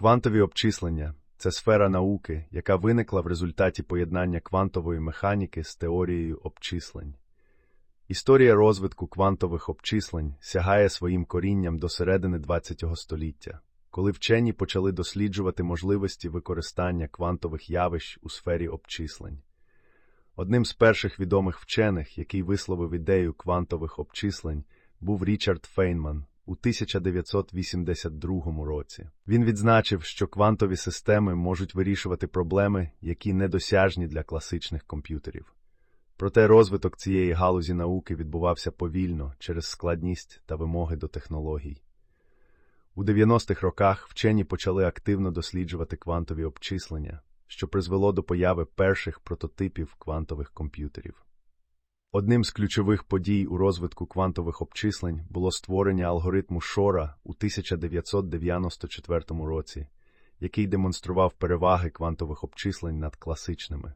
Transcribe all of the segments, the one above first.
Квантові обчислення це сфера науки, яка виникла в результаті поєднання квантової механіки з теорією обчислень. Історія розвитку квантових обчислень сягає своїм корінням до середини ХХ століття, коли вчені почали досліджувати можливості використання квантових явищ у сфері обчислень. Одним з перших відомих вчених, який висловив ідею квантових обчислень, був Річард Фейнман у 1982 році. Він відзначив, що квантові системи можуть вирішувати проблеми, які недосяжні для класичних комп'ютерів. Проте розвиток цієї галузі науки відбувався повільно через складність та вимоги до технологій. У 90-х роках вчені почали активно досліджувати квантові обчислення, що призвело до появи перших прототипів квантових комп'ютерів. Одним з ключових подій у розвитку квантових обчислень було створення алгоритму Шора у 1994 році, який демонстрував переваги квантових обчислень над класичними.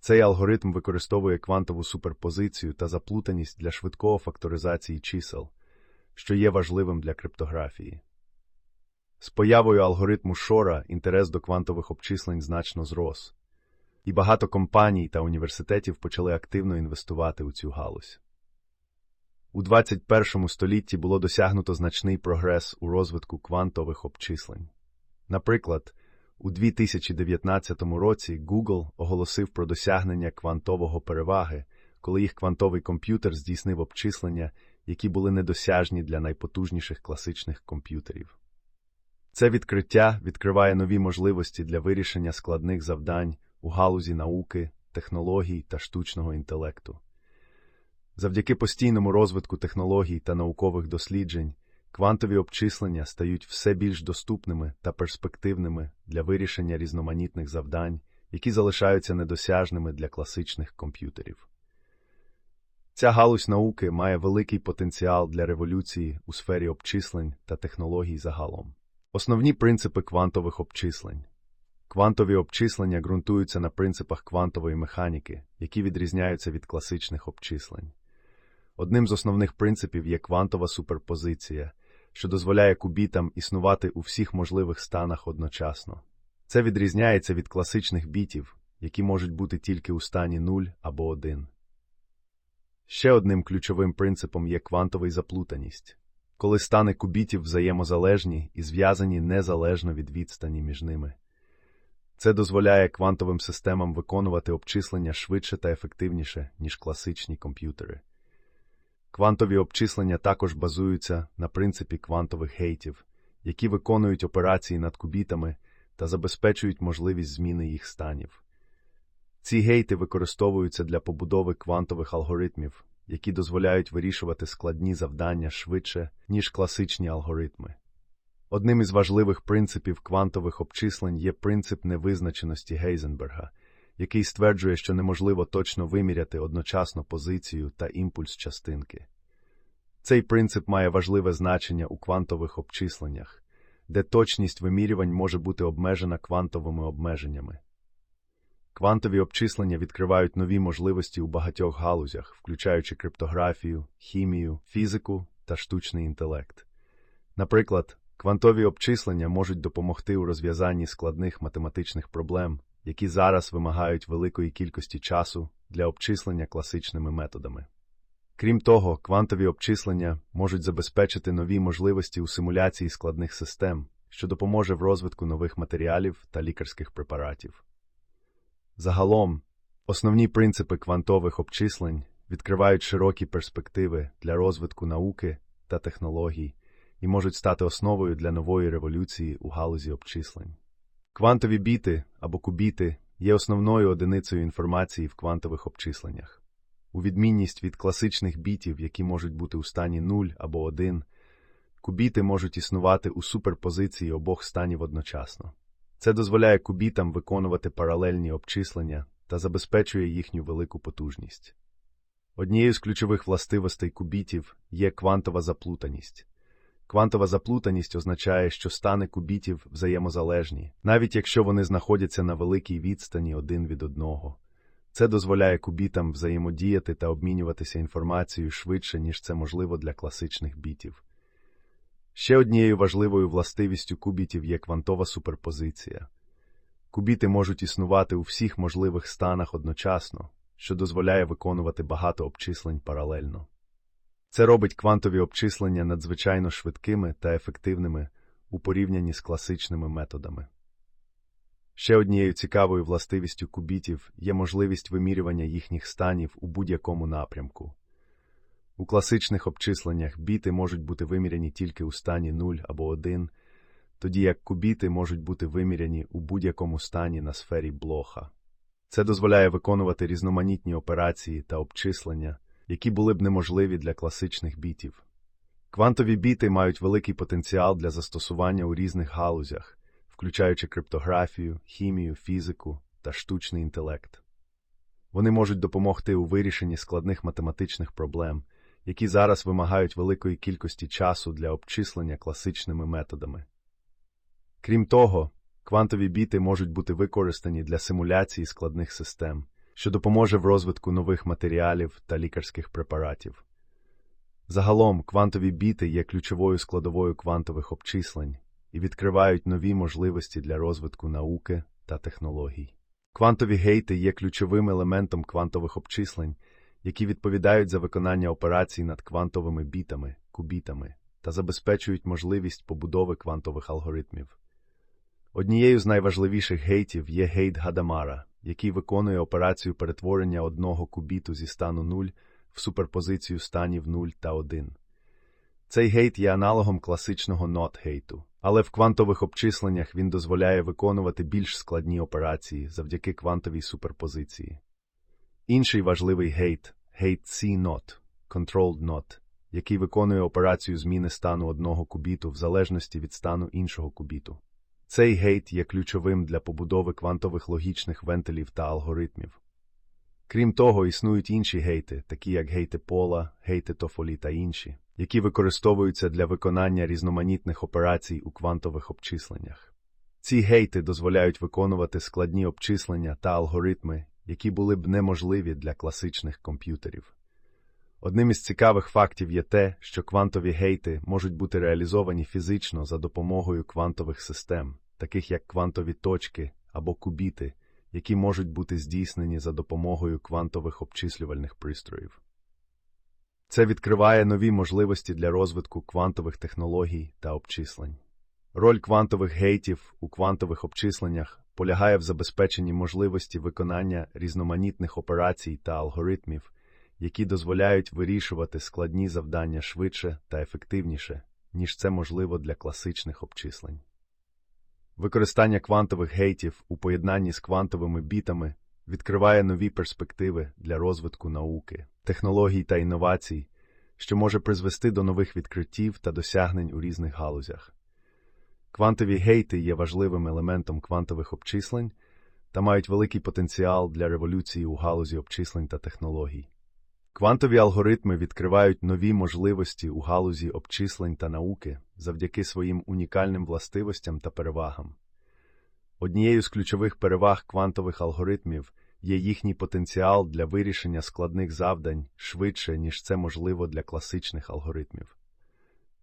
Цей алгоритм використовує квантову суперпозицію та заплутаність для швидкого факторизації чисел, що є важливим для криптографії. З появою алгоритму Шора інтерес до квантових обчислень значно зрос, і багато компаній та університетів почали активно інвестувати у цю галузь. У 21 столітті було досягнуто значний прогрес у розвитку квантових обчислень. Наприклад, у 2019 році Google оголосив про досягнення квантового переваги, коли їх квантовий комп'ютер здійснив обчислення, які були недосяжні для найпотужніших класичних комп'ютерів. Це відкриття відкриває нові можливості для вирішення складних завдань у галузі науки, технологій та штучного інтелекту. Завдяки постійному розвитку технологій та наукових досліджень квантові обчислення стають все більш доступними та перспективними для вирішення різноманітних завдань, які залишаються недосяжними для класичних комп'ютерів. Ця галузь науки має великий потенціал для революції у сфері обчислень та технологій загалом. Основні принципи квантових обчислень. Квантові обчислення ґрунтуються на принципах квантової механіки, які відрізняються від класичних обчислень. Одним з основних принципів є квантова суперпозиція, що дозволяє кубітам існувати у всіх можливих станах одночасно. Це відрізняється від класичних бітів, які можуть бути тільки у стані 0 або 1. Ще одним ключовим принципом є квантовий заплутаність, коли стани кубітів взаємозалежні і зв'язані незалежно від відстані між ними. Це дозволяє квантовим системам виконувати обчислення швидше та ефективніше, ніж класичні комп'ютери. Квантові обчислення також базуються на принципі квантових гейтів, які виконують операції над кубітами та забезпечують можливість зміни їх станів. Ці гейти використовуються для побудови квантових алгоритмів, які дозволяють вирішувати складні завдання швидше, ніж класичні алгоритми. Одним із важливих принципів квантових обчислень є принцип невизначеності Гейзенберга, який стверджує, що неможливо точно виміряти одночасно позицію та імпульс частинки. Цей принцип має важливе значення у квантових обчисленнях, де точність вимірювань може бути обмежена квантовими обмеженнями. Квантові обчислення відкривають нові можливості у багатьох галузях, включаючи криптографію, хімію, фізику та штучний інтелект. Наприклад, квантові обчислення можуть допомогти у розв'язанні складних математичних проблем, які зараз вимагають великої кількості часу для обчислення класичними методами. Крім того, квантові обчислення можуть забезпечити нові можливості у симуляції складних систем, що допоможе в розвитку нових матеріалів та лікарських препаратів. Загалом, основні принципи квантових обчислень відкривають широкі перспективи для розвитку науки та технологій і можуть стати основою для нової революції у галузі обчислень. Квантові біти або кубіти є основною одиницею інформації в квантових обчисленнях. У відмінність від класичних бітів, які можуть бути у стані 0 або 1, кубіти можуть існувати у суперпозиції обох станів одночасно. Це дозволяє кубітам виконувати паралельні обчислення та забезпечує їхню велику потужність. Однією з ключових властивостей кубітів є квантова заплутаність. Квантова заплутаність означає, що стани кубітів взаємозалежні, навіть якщо вони знаходяться на великій відстані один від одного. Це дозволяє кубітам взаємодіяти та обмінюватися інформацією швидше, ніж це можливо для класичних бітів. Ще однією важливою властивістю кубітів є квантова суперпозиція. Кубіти можуть існувати у всіх можливих станах одночасно, що дозволяє виконувати багато обчислень паралельно. Це робить квантові обчислення надзвичайно швидкими та ефективними у порівнянні з класичними методами. Ще однією цікавою властивістю кубітів є можливість вимірювання їхніх станів у будь-якому напрямку. У класичних обчисленнях біти можуть бути виміряні тільки у стані 0 або 1, тоді як кубіти можуть бути виміряні у будь-якому стані на сфері блоха. Це дозволяє виконувати різноманітні операції та обчислення, які були б неможливі для класичних бітів. Квантові біти мають великий потенціал для застосування у різних галузях, включаючи криптографію, хімію, фізику та штучний інтелект. Вони можуть допомогти у вирішенні складних математичних проблем, які зараз вимагають великої кількості часу для обчислення класичними методами. Крім того, квантові біти можуть бути використані для симуляції складних систем, що допоможе в розвитку нових матеріалів та лікарських препаратів. Загалом, квантові біти є ключовою складовою квантових обчислень і відкривають нові можливості для розвитку науки та технологій. Квантові гейти є ключовим елементом квантових обчислень, які відповідають за виконання операцій над квантовими бітами, кубітами та забезпечують можливість побудови квантових алгоритмів. Однією з найважливіших гейтів є гейт Гадамара, який виконує операцію перетворення одного кубіту зі стану 0 в суперпозицію станів 0 та 1. Цей гейт є аналогом класичного NOT-гейту, але в квантових обчисленнях він дозволяє виконувати більш складні операції завдяки квантовій суперпозиції. Інший важливий гейт гейт C-NOT, Controlled NOT, який виконує операцію зміни стану одного кубіту в залежності від стану іншого кубіту. Цей гейт є ключовим для побудови квантових логічних вентилів та алгоритмів. Крім того, існують інші гейти, такі як гейти пола, гейти тофолі та інші, які використовуються для виконання різноманітних операцій у квантових обчисленнях. Ці гейти дозволяють виконувати складні обчислення та алгоритми, які були б неможливі для класичних комп'ютерів. Одним із цікавих фактів є те, що квантові гейти можуть бути реалізовані фізично за допомогою квантових систем, таких як квантові точки або кубіти, які можуть бути здійснені за допомогою квантових обчислювальних пристроїв. Це відкриває нові можливості для розвитку квантових технологій та обчислень. Роль квантових гейтів у квантових обчисленнях полягає в забезпеченні можливості виконання різноманітних операцій та алгоритмів, які дозволяють вирішувати складні завдання швидше та ефективніше, ніж це можливо для класичних обчислень. Використання квантових гейтів у поєднанні з квантовими бітами відкриває нові перспективи для розвитку науки, технологій та інновацій, що може призвести до нових відкриттів та досягнень у різних галузях. Квантові гейти є важливим елементом квантових обчислень та мають великий потенціал для революції у галузі обчислень та технологій. Квантові алгоритми відкривають нові можливості у галузі обчислень та науки завдяки своїм унікальним властивостям та перевагам. Однією з ключових переваг квантових алгоритмів є їхній потенціал для вирішення складних завдань швидше, ніж це можливо для класичних алгоритмів.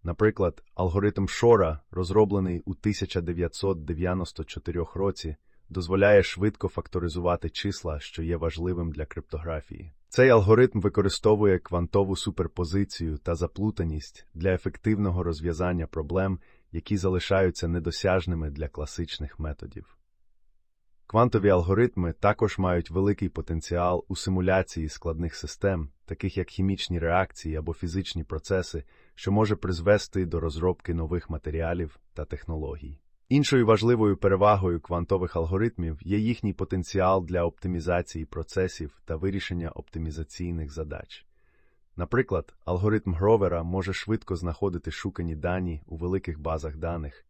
Наприклад, алгоритм Шора, розроблений у 1994 році, дозволяє швидко факторизувати числа, що є важливим для криптографії. Цей алгоритм використовує квантову суперпозицію та заплутаність для ефективного розв'язання проблем, які залишаються недосяжними для класичних методів. Квантові алгоритми також мають великий потенціал у симуляції складних систем, таких як хімічні реакції або фізичні процеси, що може призвести до розробки нових матеріалів та технологій. Іншою важливою перевагою квантових алгоритмів є їхній потенціал для оптимізації процесів та вирішення оптимізаційних задач. Наприклад, алгоритм Гровера може швидко знаходити шукані дані у великих базах даних,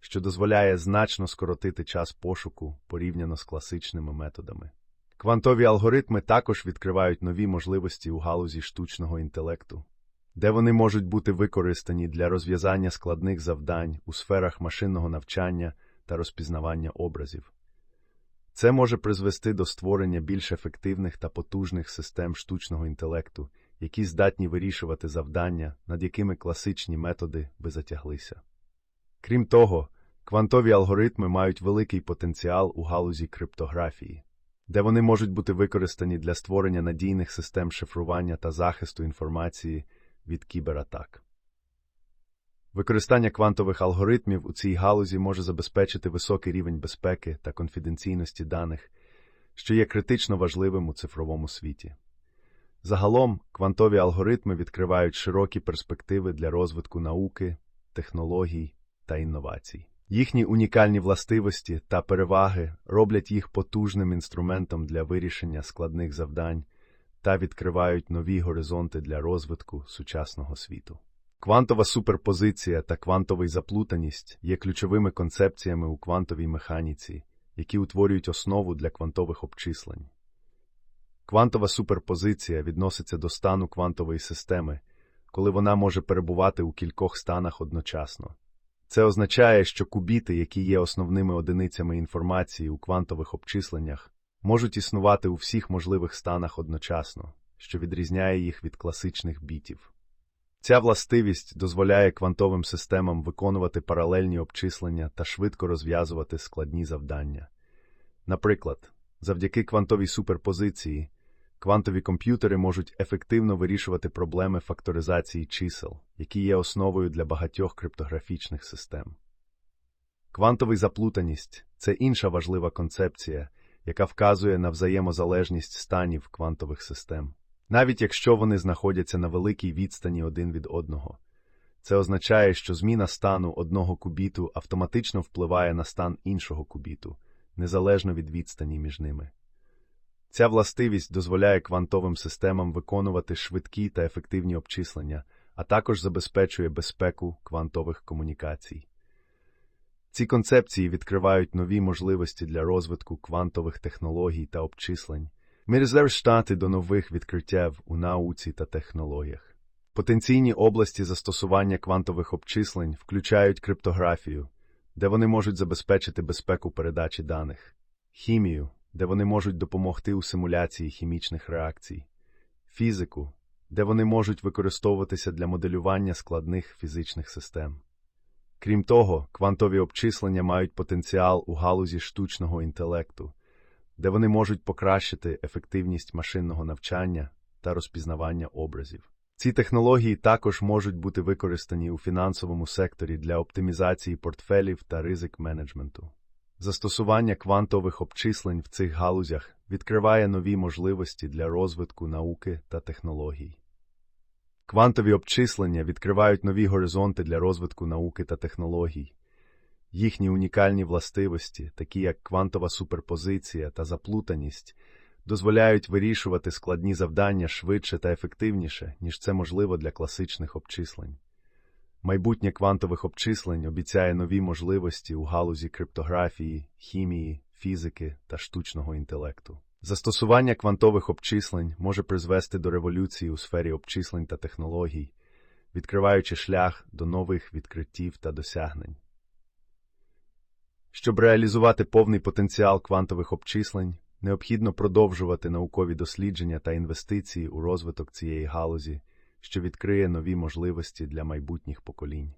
що дозволяє значно скоротити час пошуку порівняно з класичними методами. Квантові алгоритми також відкривають нові можливості у галузі штучного інтелекту де вони можуть бути використані для розв'язання складних завдань у сферах машинного навчання та розпізнавання образів. Це може призвести до створення більш ефективних та потужних систем штучного інтелекту, які здатні вирішувати завдання, над якими класичні методи би затяглися. Крім того, квантові алгоритми мають великий потенціал у галузі криптографії, де вони можуть бути використані для створення надійних систем шифрування та захисту інформації від кібератак. Використання квантових алгоритмів у цій галузі може забезпечити високий рівень безпеки та конфіденційності даних, що є критично важливим у цифровому світі. Загалом, квантові алгоритми відкривають широкі перспективи для розвитку науки, технологій та інновацій. Їхні унікальні властивості та переваги роблять їх потужним інструментом для вирішення складних завдань та відкривають нові горизонти для розвитку сучасного світу. Квантова суперпозиція та квантовий заплутаність є ключовими концепціями у квантовій механіці, які утворюють основу для квантових обчислень. Квантова суперпозиція відноситься до стану квантової системи, коли вона може перебувати у кількох станах одночасно. Це означає, що кубіти, які є основними одиницями інформації у квантових обчисленнях, можуть існувати у всіх можливих станах одночасно, що відрізняє їх від класичних бітів. Ця властивість дозволяє квантовим системам виконувати паралельні обчислення та швидко розв'язувати складні завдання. Наприклад, завдяки квантовій суперпозиції квантові комп'ютери можуть ефективно вирішувати проблеми факторизації чисел, які є основою для багатьох криптографічних систем. Квантовий заплутаність це інша важлива концепція, яка вказує на взаємозалежність станів квантових систем навіть якщо вони знаходяться на великій відстані один від одного. Це означає, що зміна стану одного кубіту автоматично впливає на стан іншого кубіту, незалежно від відстані між ними. Ця властивість дозволяє квантовим системам виконувати швидкі та ефективні обчислення, а також забезпечує безпеку квантових комунікацій. Ці концепції відкривають нові можливості для розвитку квантових технологій та обчислень, Мірзер штати до нових відкриттів у науці та технологіях. Потенційні області застосування квантових обчислень включають криптографію, де вони можуть забезпечити безпеку передачі даних, хімію, де вони можуть допомогти у симуляції хімічних реакцій, фізику, де вони можуть використовуватися для моделювання складних фізичних систем. Крім того, квантові обчислення мають потенціал у галузі штучного інтелекту де вони можуть покращити ефективність машинного навчання та розпізнавання образів. Ці технології також можуть бути використані у фінансовому секторі для оптимізації портфелів та ризик менеджменту. Застосування квантових обчислень в цих галузях відкриває нові можливості для розвитку науки та технологій. Квантові обчислення відкривають нові горизонти для розвитку науки та технологій, Їхні унікальні властивості, такі як квантова суперпозиція та заплутаність, дозволяють вирішувати складні завдання швидше та ефективніше, ніж це можливо для класичних обчислень. Майбутнє квантових обчислень обіцяє нові можливості у галузі криптографії, хімії, фізики та штучного інтелекту. Застосування квантових обчислень може призвести до революції у сфері обчислень та технологій, відкриваючи шлях до нових відкриттів та досягнень. Щоб реалізувати повний потенціал квантових обчислень, необхідно продовжувати наукові дослідження та інвестиції у розвиток цієї галузі, що відкриє нові можливості для майбутніх поколінь.